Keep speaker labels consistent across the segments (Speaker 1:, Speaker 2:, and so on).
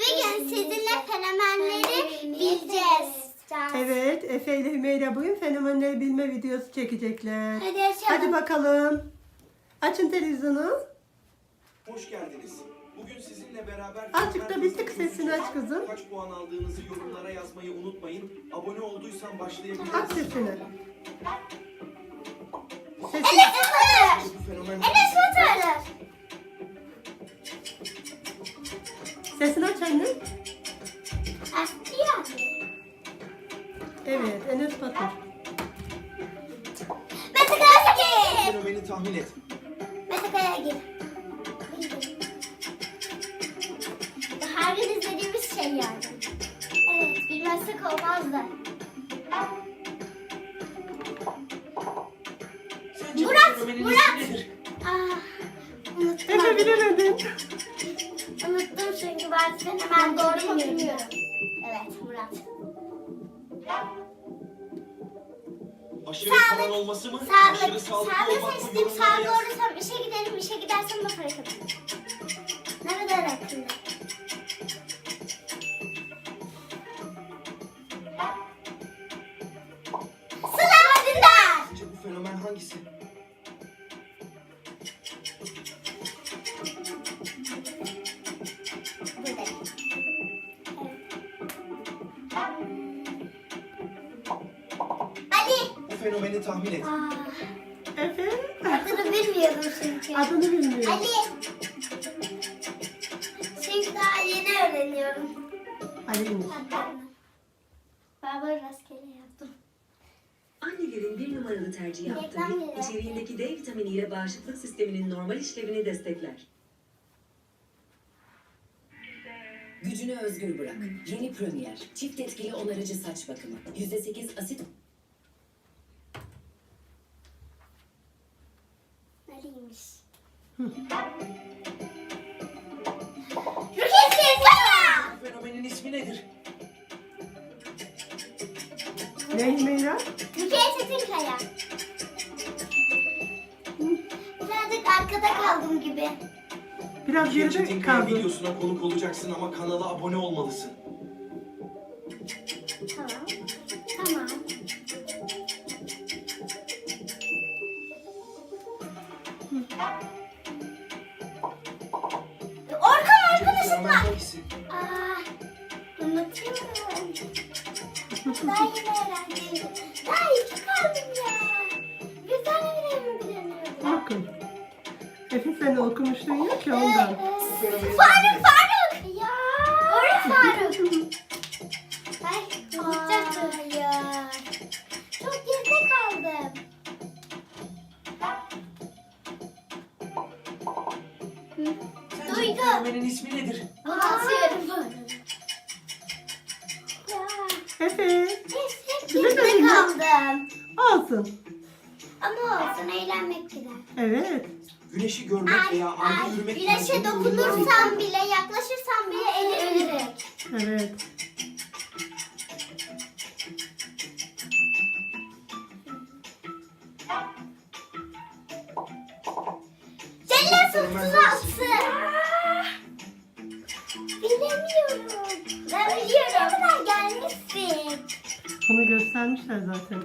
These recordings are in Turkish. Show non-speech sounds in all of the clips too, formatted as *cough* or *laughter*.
Speaker 1: Bugün sizinle fenomenleri bileceğiz.
Speaker 2: Evet, Efe ile Hümeyra bugün fenomenleri bilme videosu çekecekler.
Speaker 1: Hadi açalım.
Speaker 2: Hadi bakalım. Açın televizyonu.
Speaker 3: Hoş geldiniz. Bugün sizinle beraber...
Speaker 2: Azıcık da bir tık sesini aç kızım.
Speaker 3: Kaç puan aldığınızı yorumlara yazmayı unutmayın. Abone olduysan başlayabiliriz.
Speaker 2: Aç sesini. Sesini.
Speaker 1: Enes
Speaker 3: fenomen
Speaker 1: Enes Batur.
Speaker 2: Sesini aç anne.
Speaker 1: Aslı
Speaker 2: Evet, Enes Batur.
Speaker 1: Mete Kayagil.
Speaker 3: fenomeni tahmin et.
Speaker 1: Mete Kayagil. Her gün izlediğimiz şey yani. Evet, bilmezsek olmazdı.
Speaker 3: Aşırı
Speaker 1: Sağlık.
Speaker 3: olması mı?
Speaker 1: Sağlık.
Speaker 3: Aşırı sağlıklı
Speaker 1: Sağlık
Speaker 3: olmak mı?
Speaker 1: seçtim.
Speaker 3: Yorumlara
Speaker 1: Sağ
Speaker 3: yaz.
Speaker 1: doğrusam işe giderim. işe gidersem da para kazanırım. Ne kadar hakkında? Sıla Dündar.
Speaker 3: Sence bu fenomen hangisi? Fenomeni tahmin et.
Speaker 1: Aa,
Speaker 2: Efe.
Speaker 1: adını bilmiyorum çünkü.
Speaker 2: Adını bilmiyor.
Speaker 1: Ali. Çünkü daha yeni öğreniyorum. Adlarını. Ben böyle rastgele yaptım.
Speaker 4: Annelerin bir numaralı tercih yaptığı
Speaker 1: Reklam geliyor.
Speaker 4: içeriğindeki D vitaminiyle bağışıklık sisteminin normal işlevini destekler.
Speaker 5: Gücünü özgür bırak. Yeni Premier. Çift etkili onarıcı saç bakımı. %8 asit
Speaker 1: Ali'ymiş. Rukiye Sezara.
Speaker 3: Bu fenomenin ismi nedir?
Speaker 2: Ne Hümeyra?
Speaker 1: Rukiye Çetinkaya. Birazcık arkada kaldım gibi.
Speaker 2: Biraz
Speaker 3: Türkiye
Speaker 2: geride
Speaker 3: Çetinkaya
Speaker 2: kaldın.
Speaker 3: videosuna konuk olacaksın ama kanala abone olmalısın.
Speaker 1: Tamam. Tamam. Daha yeni öğrendim. Daha iki kaldım ya. Bir tane bile mi bilemiyorum?
Speaker 2: Bakın. Efe sen de okumuştun ya ki ondan.
Speaker 1: Faruk. Faruk. Ya. Doğru Faruk. Ay unutacaktım. Ya. Çok geride kaldım. Duygu.
Speaker 3: fenomenin ismi nedir?
Speaker 1: Geride
Speaker 2: ya.
Speaker 1: kaldım.
Speaker 2: Olsun.
Speaker 1: Ama olsun eğlenmek güzel.
Speaker 2: Evet.
Speaker 3: Güneşi görmek
Speaker 1: Ay,
Speaker 3: veya
Speaker 1: ay,
Speaker 3: yürümek
Speaker 1: güneşe dokunursam bile, yaklaşırsam bile eğlenirim.
Speaker 2: Evet.
Speaker 1: Cennet
Speaker 3: Fenomen
Speaker 2: Bunu göstermişler zaten.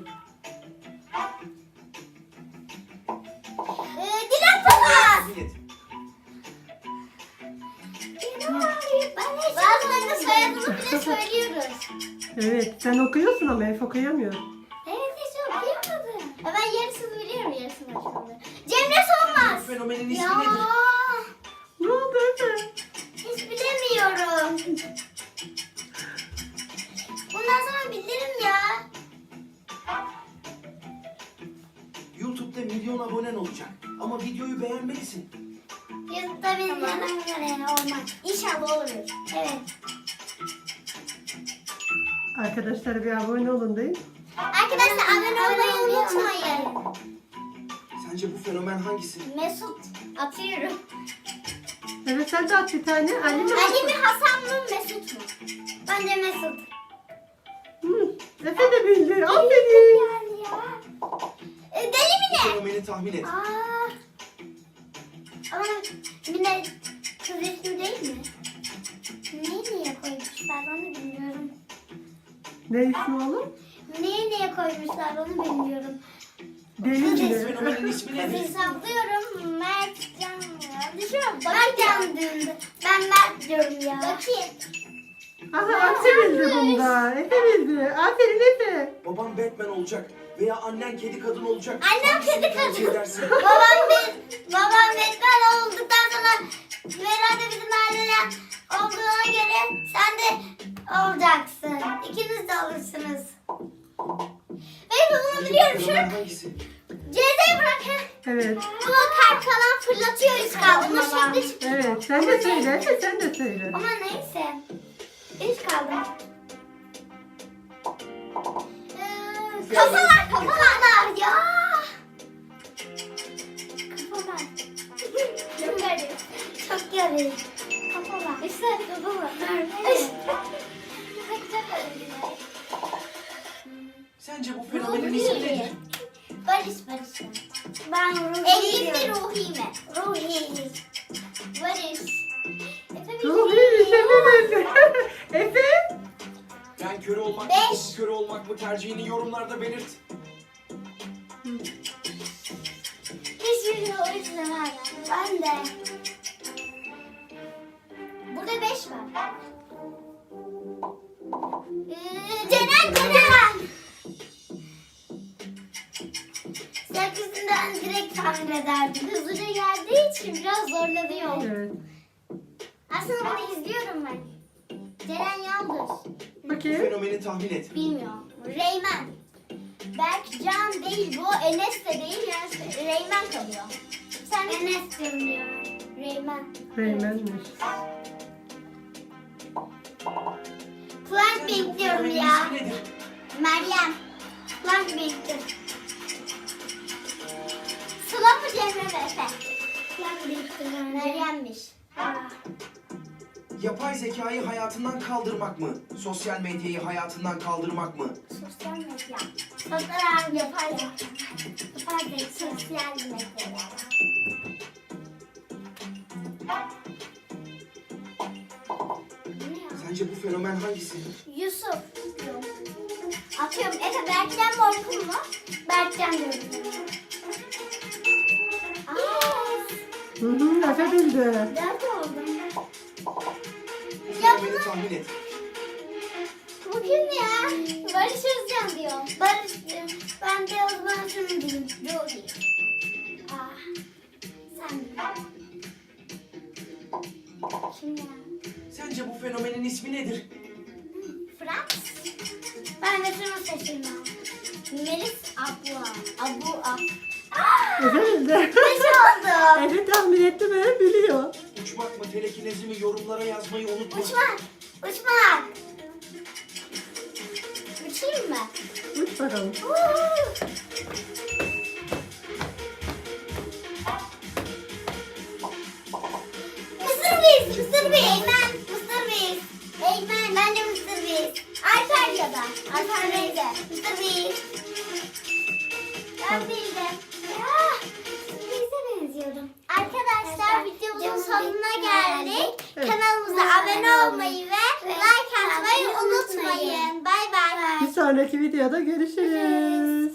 Speaker 1: Ee, Dilan. Bazılarının soyadını bile söylüyoruz.
Speaker 2: Evet. Sen okuyorsun ama Efe okuyamıyor.
Speaker 1: Evet hiç okuyamadım. Ya Ben yarısını biliyorum yarısını açmadım. Cemre Solmaz.
Speaker 3: Bu fenomenin ismi
Speaker 1: Ya
Speaker 3: nedir? Beğenmelisin.
Speaker 1: YouTube'da bir tamam. göre olmaz. İnşallah oluruz. Evet.
Speaker 2: Arkadaşlar bir abone olun deyin.
Speaker 1: Arkadaşlar abone olmayı unutmayın.
Speaker 3: Sence bu fenomen hangisi?
Speaker 1: Mesut atıyorum.
Speaker 2: Evet sen de at bir tane. Ali mi?
Speaker 1: Ali mi Hasan mı Mesut mu? Bence Mesut.
Speaker 2: Hı, Efe de bildi. Aferin.
Speaker 1: Yani. E, deli mi ne?
Speaker 3: Fenomeni tahmin et.
Speaker 1: Aa. Ama Mine kız ismi değil mi? Mine'yi niye koymuşlar onu bilmiyorum.
Speaker 2: Ne ismi oğlum?
Speaker 1: Mine'yi niye koymuşlar onu bilmiyorum.
Speaker 3: Deli
Speaker 2: gibi.
Speaker 3: Benim ismi *laughs* ne?
Speaker 1: Kızı saklıyorum. Mert Can. Düşünüyorum. Mert Can diyorum. Ben Mert diyorum ya. Bakayım.
Speaker 2: Aha Afe bildi bunda. Efe bildi. Aferin Efe.
Speaker 3: Babam Batman olacak veya annen kedi kadın olacak.
Speaker 1: Annem kedi
Speaker 3: tercih
Speaker 1: kadın.
Speaker 3: edersin? *laughs*
Speaker 1: babam babam Batman olduktan sonra herhalde bizim aileden olduğuna göre sen de olacaksın. İkiniz de olursunuz. Ben bunu biliyorum şu
Speaker 3: fenomen hangisi?
Speaker 1: Cezayı bırak.
Speaker 2: Evet.
Speaker 1: Bu kalp falan fırlatıyor üst kaldı. Ama şimdi çıktı.
Speaker 2: Evet. Sen de söyle Efe sen de söyle.
Speaker 1: Ama neyse. Kafalar kafalar ya. Kafalar. Çok garip. Çok garip. Kafalar. İşte kafalar.
Speaker 3: Sence bu fenomenin ismi nedir?
Speaker 1: Barış Barış. Ben Ruhi Elin mi Ruhi mi? Ruhi. Barış. Efe
Speaker 2: Ruhi Efe. Efe.
Speaker 3: Ben köre olmak
Speaker 1: Beş.
Speaker 3: mı, köre olmak mı tercihini yorumlarda belirt.
Speaker 1: O yüzden var. Ben de. Burada beş var. Ee, Ceren Ceren. Sekizinden direkt tahmin ederdim. Hızlıca geldiği için biraz zorlanıyor.
Speaker 2: Evet.
Speaker 1: Aslında bunu izliyorum ben. Ceren Yaldır.
Speaker 3: Bu
Speaker 2: Bakayım.
Speaker 3: fenomeni tahmin et.
Speaker 1: Bilmiyorum. Reymen. Berk Can değil bu. Enes de değil. Yani Reymen kalıyor. Sen Enes diyorum diyor. Reymen.
Speaker 2: Reymen'miş.
Speaker 1: Plank diyorum ya.
Speaker 3: ismi nedir?
Speaker 1: Meryem. Plank Bank'tir. Sıla mı Cemre mi Efe? Plank Bank'tir. Meryem'miş.
Speaker 3: Yapay zekayı hayatından kaldırmak mı? Sosyal medyayı hayatından kaldırmak mı?
Speaker 1: Sosyal medya. Fotoğraf yapar ya. Yapar da sosyal medya.
Speaker 3: Sence bu fenomen hangisi?
Speaker 1: Yusuf. Atıyorum Efe mı Orkun mu? Berkcan diyorum. Aa,
Speaker 2: Hı hı Efe bildi.
Speaker 1: dört
Speaker 3: tahmin et.
Speaker 1: Bu kim ya? Barış Özcan diyor. Barış diyor. Ben de o zaman şunu diyeyim. Ruhi. Ah. Sen Kim ya?
Speaker 3: Sence bu fenomenin ismi nedir?
Speaker 1: Frans. Ben de şunu seçeyim. Melis Abua. Abu Ab. Ah!
Speaker 2: Bildi.
Speaker 1: Beş oldu. *laughs*
Speaker 2: Efe tahmin etti mi? Biliyor.
Speaker 3: Uçmak mı, telekinezi mi yorumlara yazmayı unutma.
Speaker 1: Uçmak. Uçmak. Uçayım mı?
Speaker 2: Uç bakalım.
Speaker 1: Mısır biz, Mısır biz. Eymen, Mısır biz. Eymen, ben de Mısır biz. Alper ya da. Alper neydi? Mısır biz. Ben bildim. Ya, bize benziyorum. Arkadaşlar videomuzun sonuna geldik.
Speaker 2: Evet.
Speaker 1: Kanalımıza abone olmayı ve atmayı unutmayın. Bay bay.
Speaker 2: Bir sonraki videoda görüşürüz.